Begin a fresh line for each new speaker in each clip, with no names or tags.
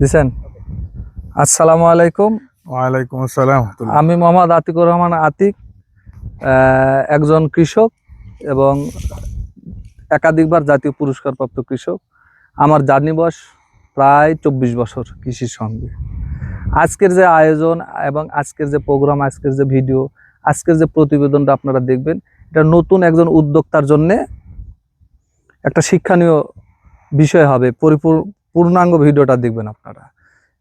দিছেন? আসসালামু আলাইকুম।
ওয়ালাইকুম আসসালাম
আমি মোহাম্মদ আতিকুর রহমান আতিক একজন কৃষক এবং একাধিকবার জাতীয় পুরস্কারপ্রাপ্ত কৃষক। আমার জার্নি বয়স প্রায় চব্বিশ বছর কৃষির সঙ্গে। আজকের যে আয়োজন এবং আজকের যে প্রোগ্রাম আজকের যে ভিডিও আজকের যে প্রতিবেদনটা আপনারা দেখবেন এটা নতুন একজন উদ্যোক্তার জন্যে একটা শিক্ষণীয় বিষয় হবে পরিপূর পূর্ণাঙ্গ ভিডিওটা দেখবেন আপনারা।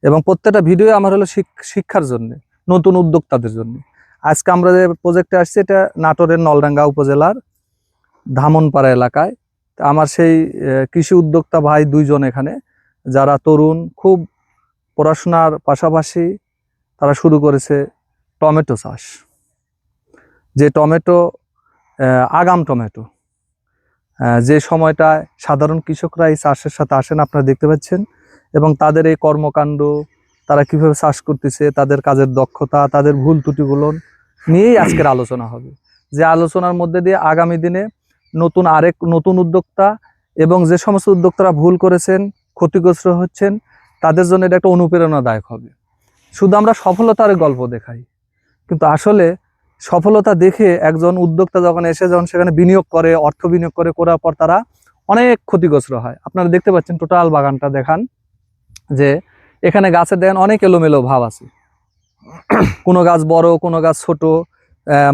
এবং প্রত্যেকটা ভিডিও আমার হলো শিক- শিক্ষার জন্য, নতুন উদ্যোক্তাদের জন্য। আজকে আমরা যে প্রজেক্টে আসছি, এটা নাটোরের নলডাঙ্গা উপজেলার ধামনপাড়া এলাকায়। আমার সেই কৃষি উদ্যোক্তা ভাই দুইজন এখানে, যারা তরুণ, খুব পড়াশোনার পাশাপাশি তারা শুরু করেছে টমেটো চাষ। যে টমেটো আগাম টমেটো। যে সময়টায় সাধারণ কৃষকরা এই চাষের সাথে আসেন, আপনারা দেখতে পাচ্ছেন। এবং তাদের এই কর্মকাণ্ড, তারা কীভাবে চাষ করতেছে, তাদের কাজের দক্ষতা, তাদের ভুল ত্রুটিগুলো নিয়েই আজকের আলোচনা হবে। যে আলোচনার মধ্যে দিয়ে আগামী দিনে নতুন আরেক, নতুন উদ্যোক্তা এবং যে সমস্ত উদ্যোক্তারা ভুল করেছেন, ক্ষতিগ্রস্ত হচ্ছেন, তাদের জন্য এটা একটা অনুপ্রেরণাদায়ক হবে। শুধু আমরা সফলতার গল্প দেখাই, কিন্তু আসলে সফলতা দেখে একজন উদ্যোক্তা যখন এসে যখন সেখানে বিনিয়োগ করে, অর্থ বিনিয়োগ করে করার পর তারা অনেক ক্ষতিগ্রস্ত হয়। আপনারা দেখতে পাচ্ছেন টোটাল বাগানটা দেখান যে এখানে গাছের দেখেন অনেক এলোমেলো ভাব আছে। কোনো গাছ বড়, কোনো গাছ ছোট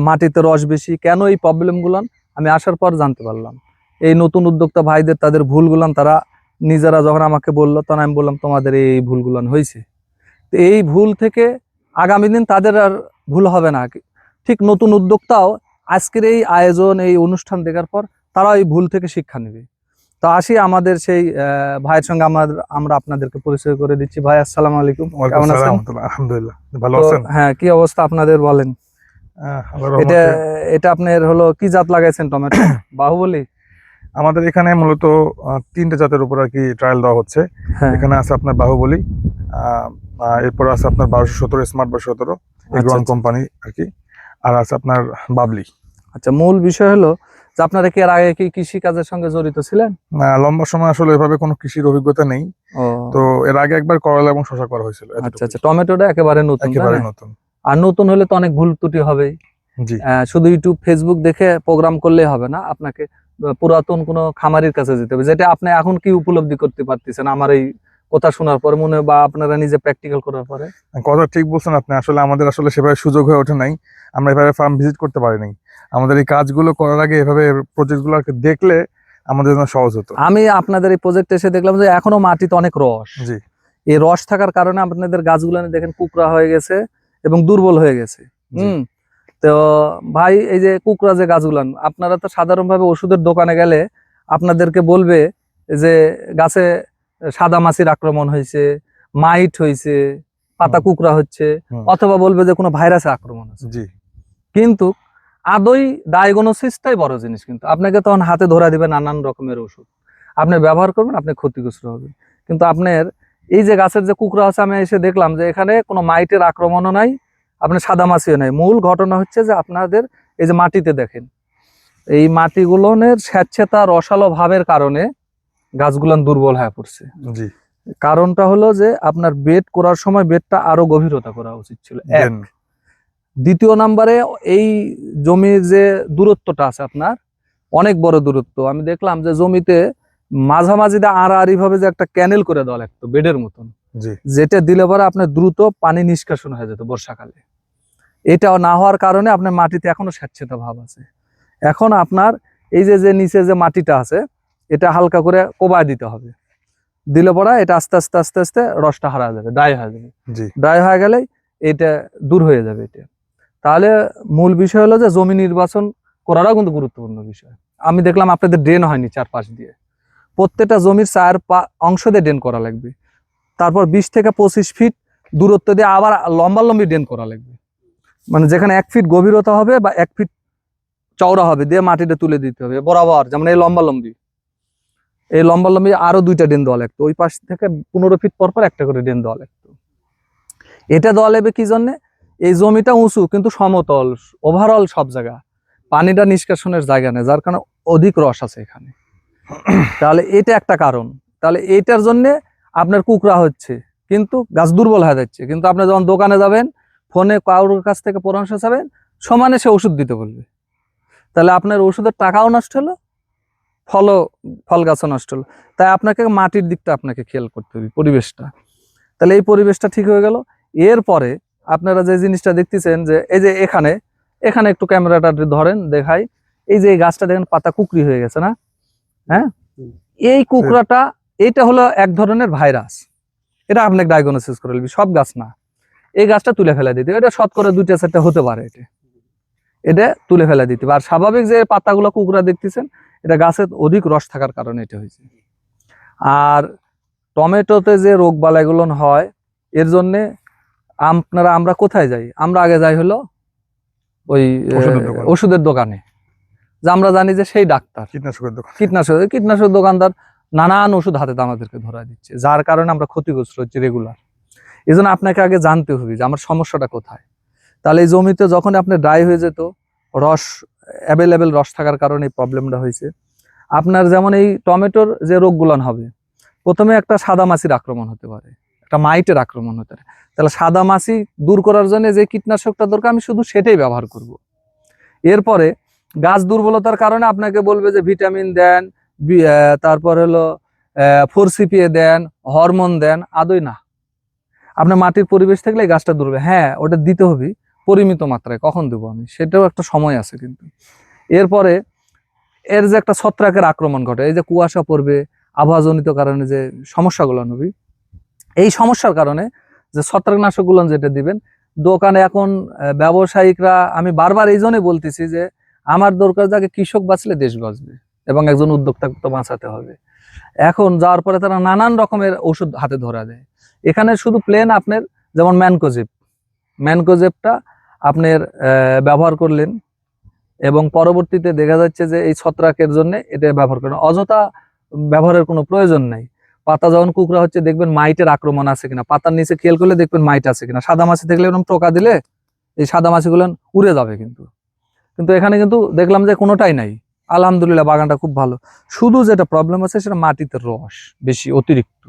মাটিতে রস বেশি, কেন এই প্রবলেমগুলো আমি আসার পর জানতে পারলাম। এই নতুন উদ্যোক্তা ভাইদের তাদের ভুলগুলান তারা নিজেরা যখন আমাকে বলল, তখন আমি বললাম, তোমাদের এই এই ভুলগুলান হয়েছে তো এই ভুল থেকে আগামী দিন তাদের আর ভুল হবে না। ঠিক নতুন উদ্যোক্তাও আজকের এই আয়োজন এই অনুষ্ঠান দেখার পর তারা এই ভুল থেকে শিক্ষা নেবে। তো আসি আমাদের সেই ভাইয়ের সঙ্গে আমরা আমরা আপনাদেরকে পরিচয় করে দিচ্ছি। ভাই আসসালামু আলাইকুম। কেমন আছেন?
আলহামদুলিল্লাহ। ভালো আছেন?
হ্যাঁ কি অবস্থা আপনাদের বলেন? এটা এটা আপনার হলো কি জাত লাগাইছেন টমেটো? বাহুবলি?
আমাদের এখানে মূলত তিনটে জাতের উপর আর কি ট্রায়াল দেওয়া হচ্ছে।
হ্যাঁ।
এখানে আছে আপনার বাহুবলী এরপর আছে আপনার বারোশো সতেরো স্মার্ট বা সতেরো
আচ্ছা, আচ্ছা।
কোম্পানি আর কি। আর আছে আপনার বাবলি।
আচ্ছা মূল বিষয় হলো যে আপনারা কি এর আগে কি কৃষি কাজের সঙ্গে জড়িত ছিলেন?
আহ, লম্বা সময় আসলে এভাবে কোনো কৃষির অভিজ্ঞতা নেই। তো এর আগে একবার করলা এবং শশা করা হয়েছিল।
আচ্ছা আচ্ছা টমেটোটা একেবারে নতুন
একেবারে নতুন।
আর নতুন হলে তো অনেক ভুল ত্রুটি হবেই।
জি।
শুধু ইউটিউব ফেসবুক দেখে প্রোগ্রাম করলে হবে না আপনাকে পুরাতন কোনো খামারির কাছে যেতে হবে যেটা আপনি এখন কি উপলব্ধি করতে পারতেছেন আমার এই কথা শোনার পর মনে বা আপনারা নিজে প্র্যাকটিক্যাল করার পরে?
কথা ঠিক বলছেন আপনি আসলে আমাদের আসলে সেভাবে সুযোগ হয়ে ওঠে নাই। আমরা এভাবে ফার্ম ভিজিট করতে পারি নাই। আমাদের এই কাজগুলো করার আগে এভাবে প্রজেক্টগুলো দেখলে আমাদের জন্য সহজ হতো।
আমি আপনাদের এই প্রজেক্টে এসে দেখলাম যে এখনও মাটিতে অনেক রস।
জি।
এই রস থাকার কারণে আপনাদের গাছগুলো দেখেন কুকড়া হয়ে গেছে এবং দুর্বল হয়ে গেছে। হুম? তো ভাই এই যে কুকড়া যে গাছগুলান আপনারা তো সাধারণভাবে ওষুধের দোকানে গেলে আপনাদেরকে বলবে যে গাছে সাদা মাছির আক্রমণ হয়েছে মাইট হয়েছে পাতা। কুকড়া হচ্ছে অথবা বলবে যে কোনো ভাইরাসে আক্রমণ হচ্ছে। কিন্তু আদৌ ডায়াগনোসিসটাই বড় জিনিস কিন্তু। আপনাকে তখন হাতে ধরা দিবে নানান রকমের ওষুধ। আপনি ব্যবহার করবেন আপনি ক্ষতিগ্রস্ত হবেন। কিন্তু আপনার এই যে গাছের যে কুকড়া আছে আমি এসে দেখলাম যে এখানে কোনো মাইটের আক্রমণও নাই আপনার সাদা মাছিও নাই। মূল ঘটনা হচ্ছে যে আপনাদের এই যে মাটিতে দেখেন এই মাটিগুলোনের স্যাঁতসেতা রসালো ভাবের কারণে গাছগুলান দুর্বল হয়ে পড়ছে।
জি।
কারণটা হলো যে আপনার বেড করার সময় বেডটা আরও গভীরতা করা উচিত ছিল। এক। দ্বিতীয় নাম্বারে এই জমির যে দূরত্বটা আছে আপনার অনেক বড় দূরত্ব। আমি দেখলাম যে জমিতে মাঝামাঝিতে আড়াআড়ি ভাবে যে একটা ক্যানেল করে দেওয়া লাগতো বেডের মতন। যেটা দিলে পরে আপনার দ্রুত পানি নিষ্কাশন হয়ে যেত বর্ষাকালে। এটাও না হওয়ার কারণে আপনার মাটিতে এখনও স্যাঁতসেতা ভাব আছে। এখন আপনার এই যে যে নিচে যে মাটিটা আছে এটা হালকা করে কোবায় দিতে হবে। দিলে পরে এটা আস্তে আস্তে আস্তে আস্তে রসটা হারা যাবে ড্রাই হয়ে যাবে। ড্রাই হয়ে গেলেই এটা দূর হয়ে যাবে এটা। তাহলে মূল বিষয় হলো যে জমি নির্বাচন করাটাও কিন্তু গুরুত্বপূর্ণ বিষয়। আমি দেখলাম আপনাদের ড্রেন হয়নি চারপাশ দিয়ে। প্রত্যেকটা জমির চার পা অংশ দিয়ে ড্রেন করা লাগবে। তারপর বিশ থেকে পঁচিশ ফিট দূরত্ব দিয়ে আবার লম্বা লম্বি ড্রেন করা লাগবে। মানে যেখানে এক ফিট গভীরতা হবে বা এক ফিট চওড়া হবে দিয়ে মাটিটা তুলে দিতে হবে বরাবর যেমন এই লম্বা লম্বি এই লম্বা লম্বি আরও দুইটা ড্রেন দেওয়া লাগতো। ওই পাশ থেকে পনেরো ফিট পর পর একটা করে ড্রেন দেওয়া লাগতো। এটা দেওয়া লাগবে কি জন্যে? এই জমিটা উঁচু, কিন্তু সমতল ওভারঅল সব জায়গা। পানিটা নিষ্কাশনের জায়গা নেই, যার কারণে অধিক রস আছে এখানে। তাহলে এটা একটা কারণ। তাহলে এইটার জন্য আপনার কুকরা হচ্ছে, কিন্তু গাছ দুর্বল হয়ে যাচ্ছে। কিন্তু আপনি যখন দোকানে যাবেন, ফোনে কারোর কাছ থেকে পরামর্শ চাবেন, সমানে সে ওষুধ দিতে বলবে। তাহলে আপনার ওষুধের টাকাও নষ্ট হলো ফলও ফল গাছও নষ্ট হলো। তাই আপনাকে মাটির দিকটা আপনাকে খেয়াল করতে হবে, পরিবেশটা। তাহলে এই পরিবেশটা ঠিক হয়ে গেল। এরপরে আপনারা যে জিনিসটা দেখতেছেন যে, এই যে এখানে এখানে একটু ক্যামেরাটা ধরেন, দেখাই। এই যে এই গাছটা দেখেন, পাতা কুকরি হয়ে গেছে না? হ্যাঁ? এই কুকড়াটা এটা হলো এক ধরনের ভাইরাস। এটা আপনাকে ডায়াগনোসিস করে সব গাছ না। এই গাছটা তুলে ফেলে দিতে। এটা শতকরা দুইটা চারটা হতে পারে এটা এটা তুলে ফেলে দিতে হবে। আর স্বাভাবিক যে পাতাগুলো কুকড়া দেখতেছেন এটা গাছের অধিক রস থাকার কারণে এটা হয়েছে। আর টমেটোতে যে রোগ বালাইগুলো হয় এর জন্যে আপনারা আমরা কোথায় যাই? আমরা আগে যাই হলো ওই
ওষুধের দোকানে।
যে আমরা জানি যে সেই ডাক্তার।
কীটনাশকের দোকান।
কীটনাশক কীটনাশক দোকানদার নানান ওষুধ হাতে আমাদেরকে ধরা দিচ্ছে যার কারণে আমরা ক্ষতিগ্রস্ত হচ্ছি রেগুলার। এই জন্য আপনাকে আগে জানতে হবে যে আমার সমস্যাটা কোথায়। তাহলে এই জমিতে যখন আপনি ড্রাই হয়ে যেত, রস অ্যাভেলেবেল রস থাকার কারণে এই প্রবলেমটা হয়েছে। আপনার যেমন এই টমেটোর যে রোগগুলান হবে, প্রথমে একটা সাদা মাছির আক্রমণ হতে পারে, একটা মাইটের আক্রমণ হতে পারে। তাহলে সাদা মাছি দূর করার জন্য যে কীটনাশকটা দরকার, আমি শুধু সেটাই ব্যবহার করব। এরপরে গাছ দুর্বলতার কারণে আপনাকে বলবে যে ভিটামিন দেন তারপর হলো four CPA then hormone then আদৌ না। আপনার মাটির পরিবেশ থাকলে গাছটা দুর্বে হ্যাঁ ওটা দিতে হবে। পরিমিত মাত্রায় কখন দেবো আমি? সেটাও একটা সময় আছে কিন্তু। এরপরে এর যে একটা ছত্রাকের আক্রমণ ঘটে, এই যে কুয়াশা পড়বে, আবহাওয়াজনিত কারণে যে সমস্যাগুলো, নবী, এই সমস্যার কারণে যে ছত্রাকনাশকগুলো যেটা দিবেন, দোকানে এখন ব্যবসায়িকরা, আমি বারবার এই জন্যই বলতেছি যে, আমার দরকার যাকে কৃষক বাঁচলে দেশ বাঁচবে এবং একজন উদ্যোক্তাকে তো বাঁচাতে হবে। এখন যাওয়ার পরে তারা নানান রকমের ওষুধ হাতে ধরা দেয়। এখানে শুধু প্লেন আপনার, যেমন ম্যানকোজেব। ম্যানকোজেবটা আপনার ব্যবহার করলেন এবং পরবর্তীতে দেখা যাচ্ছে যে এই ছত্রাকের জন্য এটা ব্যবহার করেন। অযথা ব্যবহারের কোনো প্রয়োজন নাই। পাতা যখন কুকরা হচ্ছে দেখবেন মাইটের আক্রমণ আছে কিনা। পাতার নিচে খেয়াল করলে দেখবেন মাইট আছে কিনা। সাদা মাছি দেখলে এরকম টোকা দিলে এই সাদা মাছিগুলো উড়ে যাবে কিন্তু। কিন্তু এখানে কিন্তু দেখলাম যে কোনোটাই নাই। আলহামদুলিল্লাহ বাগানটা খুব ভালো। শুধু যেটা প্রবলেম আছে সেটা মাটিতে রস বেশি, অতিরিক্ত।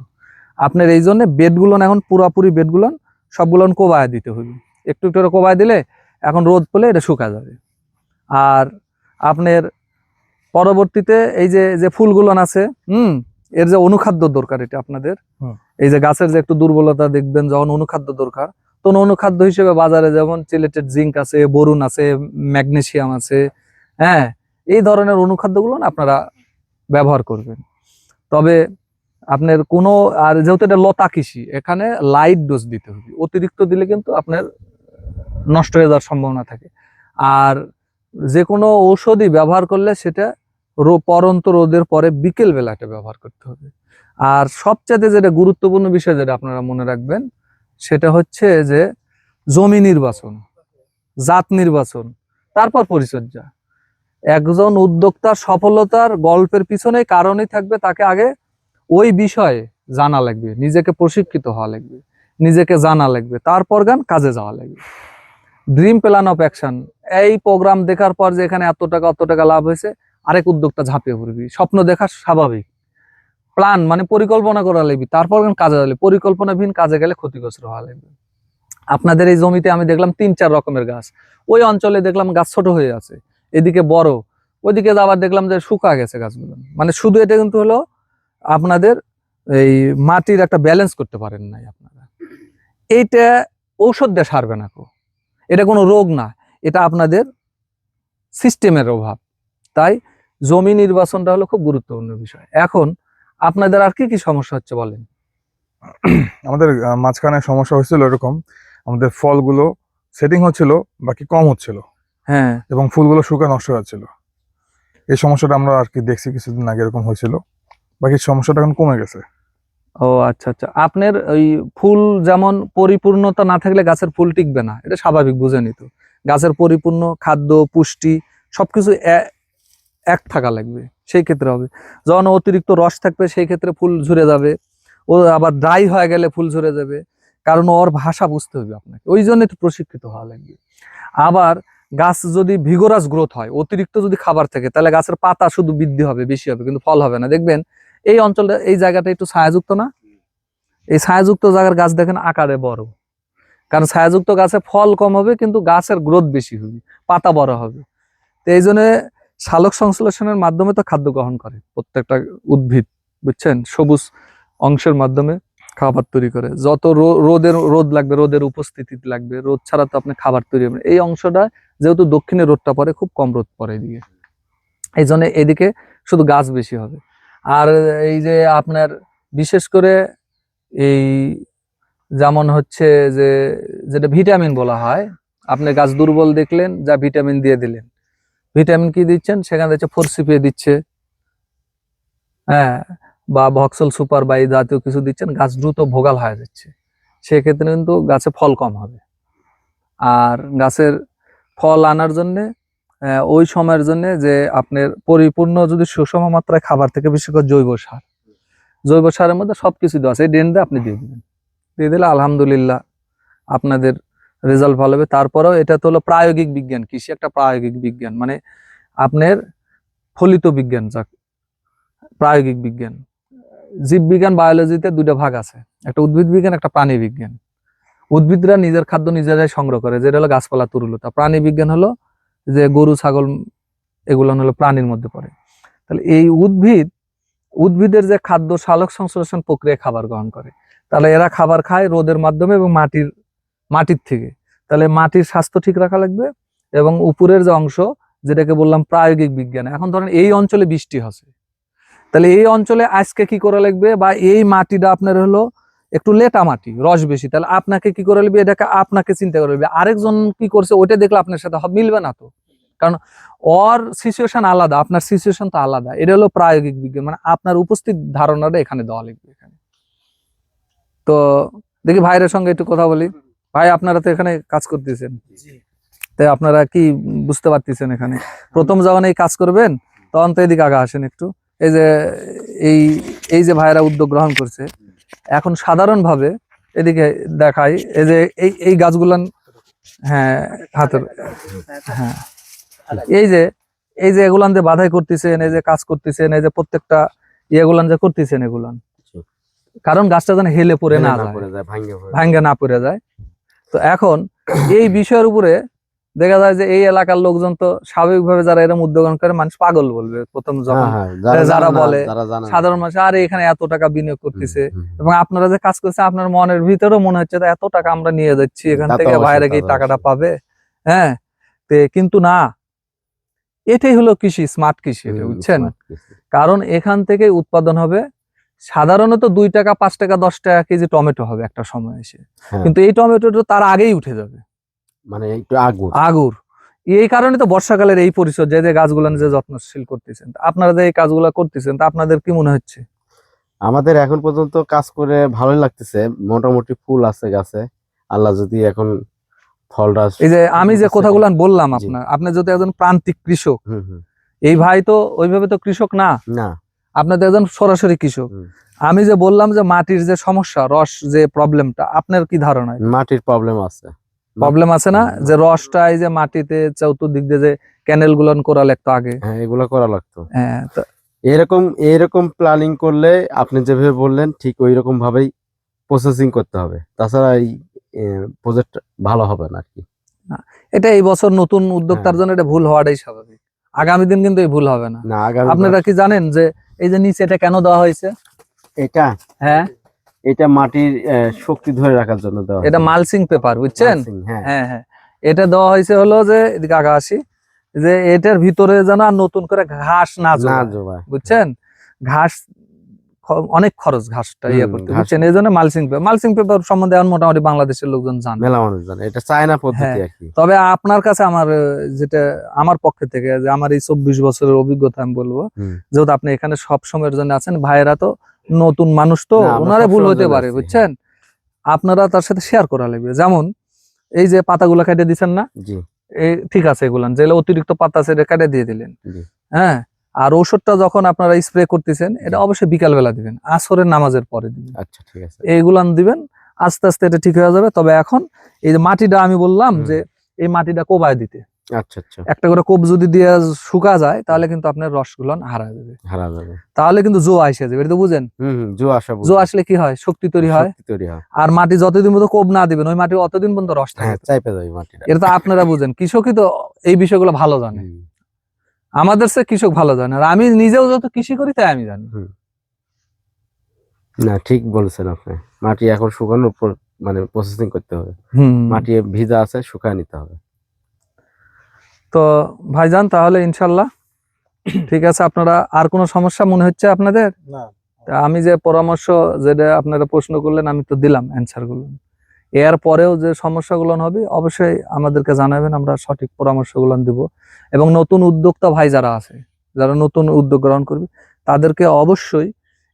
আপনার এই জন্য বেডগুলো এখন পুরাপুরি বেডগুলো সবগুলো কোবায় দিতে হবে একটু একটু করে কোবায় দিলে এখন রোদ পেলে এটা শুকা যাবে। আর আপনার পরবর্তীতে এই যে যে ফুলগুলো আছে হুম এর যে অনুখাদ্য দরকার এটা আপনাদের। এই যে গাছের যে একটু দুর্বলতা দেখবেন যখন অনুখাদ্য দরকার তো অনুখাদ্য হিসেবে বাজারে যেমন চিলেটেড জিঙ্ক আছে বরুন আছে ম্যাগনেসিয়াম আছে হ্যাঁ এই ধরনের অনুখাদ্যগুলো না আপনারা ব্যবহার করবেন। তবে আপনার কোনো আর যেহেতু এটা লতা কৃষি এখানে লাইট ডোজ দিতে হবে। অতিরিক্ত দিলে কিন্তু আপনার নষ্ট হয়ে যাওয়ার সম্ভাবনা থাকে। আর যে কোনো ঔষধই ব্যবহার করলে সেটা রো, পরন্ত রোদের পরে বিকেল বেলাটা ব্যবহার করতে হবে। আর সবচেয়ে যেটা গুরুত্বপূর্ণ বিষয় যেটা আপনারা মনে রাখবেন, সেটা হচ্ছে যে জমি নির্বাচন, জাত নির্বাচন, তারপর পরিচর্যা। একজন উদ্যোক্তার সফলতার গল্পের পিছনে কারণই থাকবে তাকে আগে ওই বিষয়ে জানা লাগবে, নিজেকে প্রশিক্ষিত হওয়া লাগবে, নিজেকে জানা লাগবে, তারপর গান কাজে যাওয়া লাগবে। ড্রিম প্ল্যান অফ অ্যাকশন এই প্রোগ্রাম দেখার পর যে এখানে এত টাকা, অত টাকা লাভ হয়েছে, আরেক উদ্যোক্তা ঝাঁপিয়ে পড়বি। স্বপ্ন দেখা স্বাভাবিক। প্ল্যান মানে পরিকল্পনা করা লাগবে। তারপর কাজে যাবে পরিকল্পনাবিহীন কাজে গেলে ক্ষতিগ্রস্ত হওয়া লাগবে। আপনাদের এই জমিতে আমি দেখলাম তিন, চার রকমের গাছ। ওই অঞ্চলে দেখলাম গাছ ছোট হয়ে আছে। এদিকে বড়। ওইদিকে আবার দেখলাম যে শুকা গেছে গাছগুলো। মানে শুধু এটা কিন্তু হলো আপনাদের এই মাটির একটা ব্যালেন্স করতে পারেন নাই আপনারা। এইটা ঔষধ দিয়ে সারবে না কো এটা কোনো রোগ না এটা আপনাদের সিস্টেমের অভাব। তাই জমি নির্বাচনটা হলো খুব গুরুত্বপূর্ণ বিষয়। এখন আপনাদের আর কি কি সমস্যা হচ্ছে বলেন?
আমাদের মাঝখানে সমস্যা হয়েছিল এরকম আমাদের ফলগুলো সেটিং হচ্ছিল বাকি কম হচ্ছিল।
হ্যাঁ।
এবং ফুলগুলো শুকিয়ে নষ্ট যাচ্ছিল। এই সমস্যাটা আমরা আর কি দেখছি কিছুদিন আগে এরকম হয়েছিল। বাকি সমস্যাটা এখন কমে গেছে।
ও আচ্ছা আচ্ছা। আপনার ওই ফুল যেমন পরিপূর্ণতা না থাকলে গাছের ফুল টিকবে না, এটা স্বাভাবিক বুঝে নিত গাছের পরিপূর্ণ খাদ্য, পুষ্টি, সবকিছু এক থাকা লাগবে, সেই ক্ষেত্রে হবে। যখন অতিরিক্ত রস থাকবে, সেই ক্ষেত্রে ফুল ঝরে যাবে। ও আবার ড্রাই হয়ে গেলে ফুল ঝরে যাবে, কারণ ওর ভাষা বুঝতে হবে আপনাকে। ওই জন্য একটু প্রশিক্ষিত হওয়া লাগবে। আবার গাছ যদি ভিগোরাস গ্রোথ হয়, অতিরিক্ত যদি খাবার থাকে, তাহলে গাছের পাতা শুধু বৃদ্ধি হবে, বেশি হবে, কিন্তু ফল হবে না। দেখবেন এই অঞ্চলটা এই জায়গাটা একটু ছায়াযুক্ত না? এই ছায়াযুক্ত জায়গার গাছ দেখেন আকারে বড়। কারণ ছায়াযুক্ত গাছে ফল কম হবে, কিন্তু গাছের গ্রোথ বেশি হবে, পাতা বড় হবে। তো এই জন্য শালক সংশ্লেষণের মাধ্যমে তো খাদ্য গ্রহণ করে। প্রত্যেকটা উদ্ভিদ, বুঝছেন? সবুজ অংশের মাধ্যমে খাবার তৈরি করে। যত রোদের, রোদ লাগবে, রোদের উপস্থিতি লাগবে, রোদ ছাড়া তো আপনি খাবার তৈরি হবে এই অংশটা যেহেতু দক্ষিণে রোদটা পড়ে, খুব কম রোদ পড়ে এদিকে। এই জন্য এদিকে শুধু গাছ বেশি হবে। আর এই যে আপনার বিশেষ করে এই যেমন হচ্ছে যে, যেটা ভিটামিন বলা হয়, আপনি গাছ দুর্বল দেখলেন, যা ভিটামিন দিয়ে দিলেন। ভিটামিন কি দিচ্ছেন? সেখানে হচ্ছে ফোরসিপিয়ে দিচ্ছে। হ্যাঁ বা ভক্সল সুপার বা এই জাতীয় কিছু দিচ্ছেন, গাছ দ্রুত ভোগাল হয়ে যাচ্ছে। সেক্ষেত্রে কিন্তু গাছে ফল কম হবে। আর গাছের ফল আনার জন্যে ওই সময়ের জন্য যে আপনার পরিপূর্ণ যদি সুষম মাত্রায় খাবার থেকে বিশেষ করে জৈব সার। জৈব সারের মধ্যে সবকিছু দেওয়া আছে। এই আপনি দিয়ে দিবেন। দিয়ে দিলে আলহামদুলিল্লাহ আপনাদের রেজাল্ট ভালো হবে। তারপরেও এটা তো হলো প্রায়োগিক বিজ্ঞান, কৃষি একটা প্রায়োগিক বিজ্ঞান। মানে আপনার ফলিত বিজ্ঞান যাক, প্রায়োগিক বিজ্ঞান। জীববিজ্ঞান বায়োলজিতে দুইটা ভাগ আছে। একটা উদ্ভিদ বিজ্ঞান, একটা প্রাণী বিজ্ঞান। উদ্ভিদরা নিজের খাদ্য নিজেরাই সংগ্রহ করে, যেটা হলো গাছপালা, তরুলতা। প্রাণী বিজ্ঞান হলো যে গরু, ছাগল এগুলো হলো প্রাণীর মধ্যে পড়ে। তাহলে এই উদ্ভিদ, উদ্ভিদের যে খাদ্য সালোক সংশ্লেষণ প্রক্রিয়া খাবার গ্রহণ করে। তাহলে এরা খাবার খায় রোদের মাধ্যমে এবং মাটির মাটির থেকে। তাহলে মাটির স্বাস্থ্য ঠিক রাখা লাগবে এবং উপরের যে অংশ, যেটাকে বললাম প্রায়োগিক বিজ্ঞান। এখন ধরেন এই অঞ্চলে বৃষ্টি হচ্ছে। তাহলে এই অঞ্চলে আজকে কি করা লাগবে? বা এই মাটিটা আপনার হলো একটু লেটা মাটি, রস বেশি। তাহলে আপনাকে কি করে লাগবে? এটাকে আপনাকে চিন্তা করে লাগবে। আরেকজন কি করছে? ওইটা দেখলে আপনার সাথে মিলবে না তো। কারণ ওর সিচুয়েশন আলাদা আপনার সিচুয়েশন তো আলাদা। এটা হলো প্রায়োগিক বিজ্ঞান মানে আপনার উপস্থিত ধারণাটা এখানে দেওয়া লাগবে এখানে। তো দেখি ভাইয়ের সঙ্গে একটু কথা বলি। ভাই আপনারা তো এখানে কাজ করতেছেন। তাই আপনারা কি বুঝতে পারতেছেন এখানে? প্রথম যখন এই কাজ করবেন তখন তো এদিকে আগে আসেন একটু। এই যে এই এই যে ভাইয়েরা উদ্যোগ গ্রহণ করছে এখন সাধারণভাবে এদিকে দেখাই এই যে এই এই গাছগুলান হ্যাঁ হাতের হ্যাঁ। এই যে এই যে এগুলান যে বাধাই করতেছেন এই যে কাজ করতেছেন এই যে প্রত্যেকটা ইয়েগুলান যে করতেছেন এগুলান। কারণ গাছটা যেন হেলে পড়ে না যায়। ভাঙ্গে না পড়ে যায়। তো এখন এই বিষয়ের উপরে দেখা যায় যে এই এলাকার লোকজন তো স্বাভাবিকভাবে যারা এরকম উদ্যোগন করে মানুষ পাগল বলবে। প্রথম যখন যারা বলে, সাধারণ মানুষ আরে এখানে এত টাকা বিনিয়োগ করতেছে। এবং আপনারা যে কাজ করছে আপনার মনের ভিতরেও মনে হচ্ছে যে এত টাকা আমরা নিয়ে যাচ্ছি এখান থেকে বাইরে কি টাকাটা পাবে। হ্যাঁ তে কিন্তু না। এটাই হলো কৃষি স্মার্ট কৃষি বুঝছেন? কারণ এখান থেকে উৎপাদন হবে সাধারণত দুই টাকা পাঁচ টাকা দশ টাকা কেজি টমেটো হবে একটা সময় এসে।
হ্যাঁ।
কিন্তু এই টমেটোটা তার আগেই উঠে যাবে।
মানে একটু
আগুর। এই কারণে তো বর্ষাকালের এই পরিচর্যা যে গাছগুলো যে যত্নশীল করতেছেন আপনারা যে এই কাজগুলো করতেছেন তা আপনাদের কি মনে হচ্ছে?
আমাদের এখন পর্যন্ত কাজ করে ভালোই লাগতেছে। মোটামুটি ফুল আছে গাছে। আল্লাহ যদি এখন ফলটা
এই যে আমি যে কথাগুলো বললাম। আপনার আপনি যদি একজন প্রান্তিক কৃষক এই ভাই তো ওইভাবে তো কৃষক না।
না।
আপনার একজন সরাসরি কৃষক। আমি যে বললাম যে মাটির যে সমস্যা রস যে প্রবলেমটা আপনার কি ধারণা?
মাটির প্রবলেম আছে।
প্রবলেম আছে না? যে রসটা এই যে মাটিতে চতুর্দিক দিয়ে যে ক্যানেলগুলো করা লাগতো আগে।
হ্যাঁ এগুলো করা লাগতো।
হ্যাঁ তো
এরকম এরকম প্ল্যানিং করলে আপনি যেভাবে বললেন ঠিক ওই রকম ভাবেই প্রসেসিং করতে হবে। তাছাড়া এই প্রজেক্ট ভালো হবে না আর কি
এটা এই বছর নতুন উদ্যোক্তার
হ্যাঁ।
জন্য এটা ভুল হওয়াটাই স্বাভাবিক। আগামী দিন কিন্তু এই ভুল হবে না। আপনারা কি জানেন যে এই যে নিচে এটা কেন দেওয়া হয়েছে?
এটা?
হ্যাঁ।
এটা মাটির শক্তি ধরে রাখার জন্য দেওয়া
এটা। মালসিং পেপার বুঝছেন?
হ্যাঁ।
হ্যাঁ হ্যাঁ। এটা দেওয়া হয়েছে হলো যে এদিকে আগা আসি যে এটার ভিতরে যেন আর নতুন করে ঘাস না।
জোবায়
বুঝছেন? ঘাস অনেক খরচ ঘাসটা ইয়ে করতে বুঝছেন? এই জন্য মালসিং পেপার মালসিং পেপার সম্বন্ধে এখন মোটামুটি বাংলাদেশের লোকজন জানে।
মেলা মানুষ জানে এটা চায়না পদ্ধতি
হ্যাঁ।
আর কি।
তবে আপনার কাছে আমার যেটা আমার পক্ষে থেকে যে আমার এই চব্বিশ বছরের অভিজ্ঞতা আমি বলব। যেহেতু আপনি এখানে সব সময়ের জন্য আছেন ভাইয়েরা তো নতুন মানুষ তো ওনারা ভুল হতে পারে বুঝছেন? আপনারা তার সাথে শেয়ার করা লাগবে। যেমন এই যে পাতাগুলো কেটে দিচ্ছেন না? এই ঠিক আছে এগুলান যেগুলো অতিরিক্ত পাতা আছে এটা কেটে দিয়ে দিলেন। হ্যাঁ? আর ওষুধটা যখন আপনারা স্প্রে করতেছেন এটা অবশ্যই বিকাল বেলা দিবেন আসরের নামাজের পরে দিবেন।
আচ্ছা ঠিক আছে।
এইগুলান দিবেন আস্তে আস্তে এটা ঠিক হয়ে যাবে। তবে এখন এই যে মাটিটা আমি বললাম যে এই মাটিটা কোবায় দিতে।
আচ্ছা আচ্ছা।
একটা করে কোপ যদি দিয়ে শুকা যায় তাহলে কিন্তু আপনার রসগুলো হারা যাবে।
হারা যাবে।
তাহলে কিন্তু জো আসে যাবে এটা তো বুঝেন?
জো আসা
জো আসলে কি হয়? শক্তি তৈরি হয়।
তৈরি হয়।
আর মাটি যতদিন পর্যন্ত কোপ না দিবেন ওই মাটি অতদিন পর্যন্ত রস
হ্যাঁ
থাকে
চাইপে যাবে মাটিটা।
এটা তো আপনারা বুঝেন কৃষকই তো এই বিষয়গুলো ভালো জানে। আমাদের সে কৃষক ভালো জানে আর আমি নিজেও যত কৃষি করি তাই আমি জানি।
না ঠিক বলেছেন আপনি। মাটি এখন শুকানোর পর মানে প্রসেসিং করতে হবে। মাটি ভিজা আছে শুকায় নিতে হবে।
তো ভাইজান তাহলে ইনশাল্লাহ ঠিক আছে আপনারা আর কোনো সমস্যা মনে হচ্ছে আপনাদের?
না।
তা আমি যে পরামর্শ যেটা আপনারা প্রশ্ন করলেন আমি তো দিলাম অ্যান্সারগুলো। এর পরেও যে সমস্যাগুলো হবে অবশ্যই আমাদেরকে জানাবেন আমরা সঠিক পরামর্শগুলো দিব। এবং নতুন উদ্যোক্তা ভাই যারা আছে যারা নতুন উদ্যোগ গ্রহণ করবে তাদেরকে অবশ্যই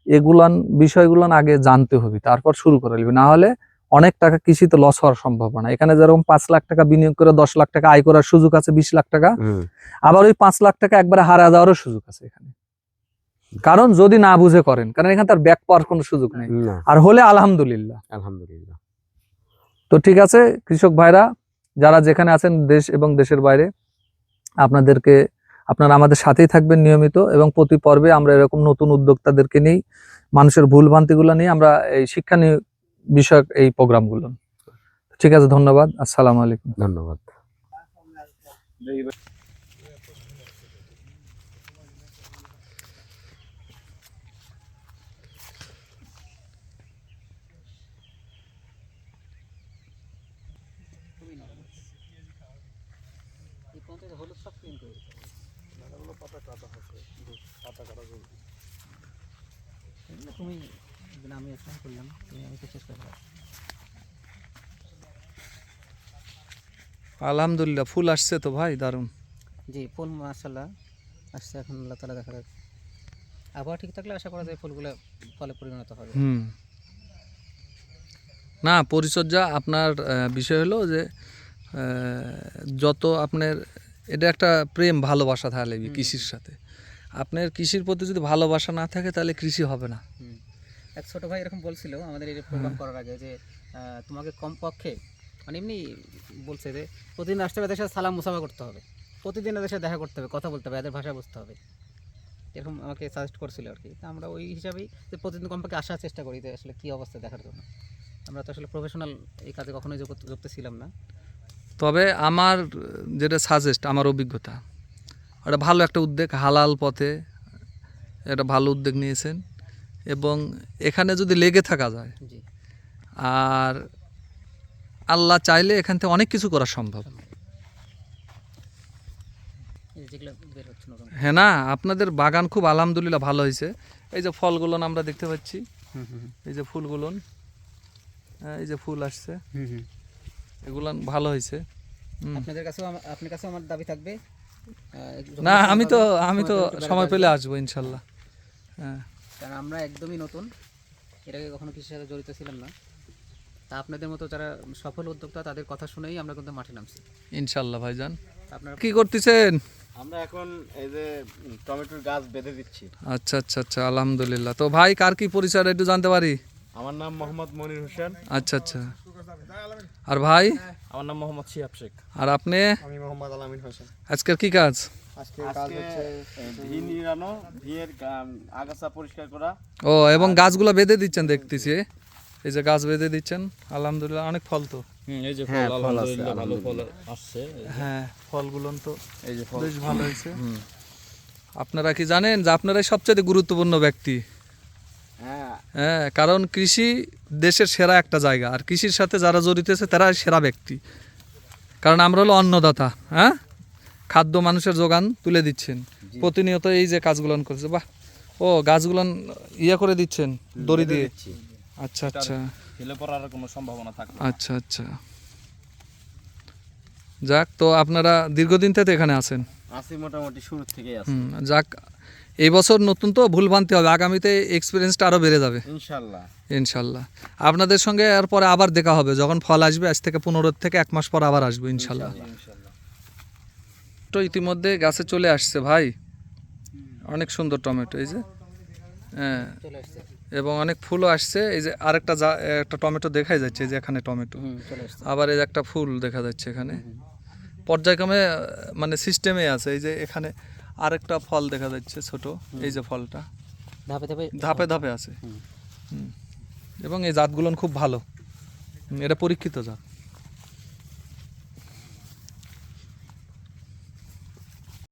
এগুলান বিষয়গুলান আগে জানতে হবে তারপর শুরু করে নেবে। না হলে অনেক টাকা কৃষিতে লস হওয়ার সম্ভাবনা। এখানে যেরকম পাঁচ লাখ টাকা বিনিয়োগ করে দশ লাখ টাকা আয় করার সুযোগ আছে বিশ লাখ টাকা আবার ওই পাঁচ লাখ টাকা একবারে হারা যাওয়ারও সুযোগ আছে এখানে। কারণ যদি না বুঝে করেন কারণ এখানে তার ব্যাক পাওয়ার কোনো সুযোগ নেই। আর হলে আলহামদুলিল্লাহ।
আলহামদুলিল্লাহ।
তো ঠিক আছে, কৃষক ভাইরা, যারা যেখানে আছেন দেশ এবং দেশের বাইরে, আপনাদেরকে, আপনারা আমাদের সাথেই থাকবেন নিয়মিত এবং প্রতি পর্বে আমরা এরকম নতুন উদ্যোক্তাদেরকে নিয়ে মানুষের ভুল ভ্রান্তিগুলো নিয়ে আমরা এই শিক্ষা বিষয়ক এই প্রোগ্রামগুলো। ঠিক আছে, ধন্যবাদ, আসসালামু আলাইকুম।
ধন্যবাদ
তুমি আমি এখন করলাম তুমি আমাকে চেষ্টা করো
আলহামদুলিল্লাহ ফুল আসছে তো ভাই দারুণ।
জি ফুল মাশাল্লাহ আসছে এখন আল্লাহ তালা দেখা যাক। আবহাওয়া ঠিক থাকলে আশা করা যায় ফুলগুলো ফলে পরিণত হবে।
হুম। না পরিচর্যা আপনার বিষয় হলো যে যত আপনার এটা একটা প্রেম ভালোবাসা তাহলে
হুম।
কৃষির সাথে। আপনার কৃষির প্রতি যদি ভালোবাসা না থাকে তাহলে কৃষি হবে না।
এক ছোট ভাই এরকম বলছিল আমাদের এই প্রোগ্রাম করার আগে যে তোমাকে কমপক্ষে মানে এমনি বলছে যে প্রতিদিন আসতে হবে এদের সাথে সালাম মুসাফা করতে হবে। প্রতিদিন এদের সাথে দেখা করতে হবে কথা বলতে হবে এদের ভাষা বুঝতে হবে। এরকম আমাকে সাজেস্ট করছিল আর কি। তা আমরা ওই হিসাবেই যে প্রতিদিন কমপক্ষে আসার চেষ্টা করি যে আসলে কী অবস্থা দেখার জন্য। আমরা তো আসলে প্রফেশনাল এই কাজে কখনোই যুক্ত ছিলাম না।
তবে আমার যেটা সাজেস্ট আমার অভিজ্ঞতা এটা ভালো একটা উদ্যোগ হালাল পথে এটা ভালো উদ্যোগ নিয়েছেন। এবং এখানে যদি লেগে থাকা যায় আর আল্লাহ চাইলে এখান থেকে অনেক কিছু করা সম্ভব। হ্যাঁ না আপনাদের বাগান খুব আলহামদুলিল্লাহ ভালো হয়েছে। এই যে ফলগুলো আমরা দেখতে পাচ্ছি।
হুম হুম
এই যে ফুলগুলো হ্যাঁ, এই যে ফুল আসছে। এগুলো ভালো হয়েছে।
আপনাদের কাছেও আপনার কাছেও আমার দাবি থাকবে।
না আমি তো আমি তো
সময় পেলে।
আসব ইনশাল্লাহ। হ্যাঁ।
কারণ আমরা একদমই নতুন। এর আগে কখনো কৃষির সাথে জড়িত ছিলাম না। তা আপনাদের মতো যারা সফল উদ্যোক্তা তাদের কথা শুনেই আমরা কিন্তু মাঠে নামছি।
ইনশাল্লাহ ভাইজান।
আপনারা
কি করতেছেন?
আমরা এখন এই যে টমেটোর গাছ বেঁধে দিচ্ছি।
আচ্ছা আচ্ছা আচ্ছা আলহামদুলিল্লাহ। তো ভাই কার কি পরিচয় একটু জানতে পারি?
আমার নাম মোহাম্মদ মনির হোসেন।
আচ্ছা আচ্ছা। আর ভাই?
আমার নাম মোহাম্মদ শিহাব শেখ।
আর আপনি?
আমি মোহাম্মদ আলামিন হোসেন।
আজকের কি কাজ?
আজকে
আজকে ভি নিরানো ভিয়ের আগাছা পরিষ্কার করা।
ও এবং গাছগুলো বেঁধে দিচ্ছেন দেখতেছি। এই যে গাছ বেঁধে দিচ্ছেন আলহামদুলিল্লাহ অনেক ফল তো।
এই যে
হ্যাঁ,
ফল
ফল
আলহামদুলিল্লাহ ভালো ফল আসছে
হ্যাঁ ফলগুলো তো
এই যে ফল।
বেশ ভালো হয়েছে। আপনারা কি জানেন যে আপনারাই সবচেয়ে গুরুত্বপূর্ণ ব্যক্তি?
হ্যাঁ।
হ্যাঁ কারণ কৃষি দেশের সেরা একটা জায়গা। আর কৃষির সাথে যারা জড়িত আছে তারা সেরা ব্যক্তি। কারণ আমরা হলো অন্নদাতা হ্যাঁ? খাদ্য মানুষের যোগান তুলে দিচ্ছেন। প্রতিনিয়ত এই যে কাজগুলো করছে বাহ! ও গাছগুলো ইয়ে করে দিচ্ছেন দড়ি দিয়ে আচ্ছা আচ্ছা।
ফেলে পড়ার কোনো সম্ভাবনা থাকে
আচ্ছা আচ্ছা। যাক তো আপনারা দীর্ঘদিন থেকে এখানে আছেন?
মোটামুটি শুরু আছে।
যাক এই বছর নতুন তো ভুল ভ্রান্তি হবে আগামীতে এক্সপিরিয়েন্সটা আরও বেড়ে যাবে।
ইনশাল্লাহ।
ইনশাল্লাহ। আপনাদের সঙ্গে এরপরে আবার দেখা হবে যখন ফল আসবে আজ থেকে পনেরো থেকে এক মাস পর আবার আসবে ইনশাল্লাহ। তো ইতিমধ্যে গাছে চলে আসছে ভাই। অনেক সুন্দর টমেটো এই যে। হ্যাঁ এবং অনেক ফুলও আসছে। এই যে আরেকটা একটা টমেটো দেখাই যাচ্ছে এই যে এখানে টমেটো। আবার এই একটা ফুল দেখা যাচ্ছে এখানে। পর্যায়ক্রমে মানে সিস্টেমে আছে এই যে এখানে আরেকটা ফল দেখা যাচ্ছে ছোট এই যে ফলটা।
ধাপে ধাপে
ধাপে ধাপে আছে। এবং এই জাতগুলো খুব ভালো। এটা পরীক্ষিত জাত।